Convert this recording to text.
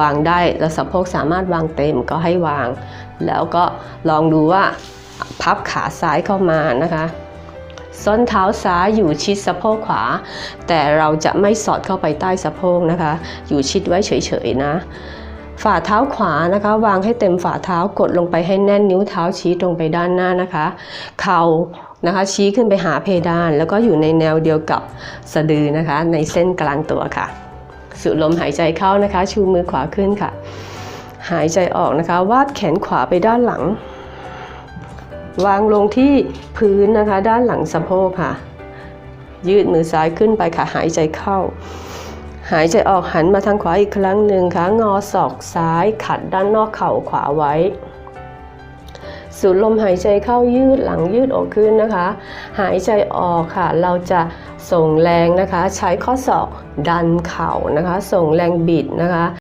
วางได้แล้วสะโพกสามารถวางเต็มก็ให้วาง แล้วก็ลองดูว่าพับขาซ้ายเข้ามานะคะส้นเท้าซ้ายอยู่ชิดสะโพกขวา แต่เราจะไม่สอดเข้าไปใต้สะโพกนะคะ อยู่ชิดไว้เฉยๆนะ ฝ่าเท้าขวานะคะ วางให้เต็มฝ่าเท้ากดลงไปให้แน่นนิ้วเท้าชี้ตรงไปด้านหน้านะคะ เข่านะคะชี้ขึ้นไปหาเพดาน แล้วก็อยู่ในแนวเดียวกับสะดือนะคะ ในเส้นกลางตัวค่ะ สูดลมหายใจเข้านะคะ ชูมือขวาขึ้นค่ะ หายใจออกนะคะ วาดแขนขวาไปด้านหลัง วางลงที่พื้นนะคะ ด้านหลังสะโพกค่ะ ยืดมือซ้ายขึ้นไปค่ะ หายใจเข้า หายใจออกหันมาทางขวาอีกครั้งหนึ่งค่ะ งอศอกซ้ายขัดด้านนอกเข่าขวาไว้สูดลมหายใจเข้ายืดหลังยืดออกขึ้นนะคะ หายใจออกค่ะ เราจะ ส่งแรงนะคะ ใช้ข้อศอกดันเข่านะคะ ส่งแรงบิดนะคะ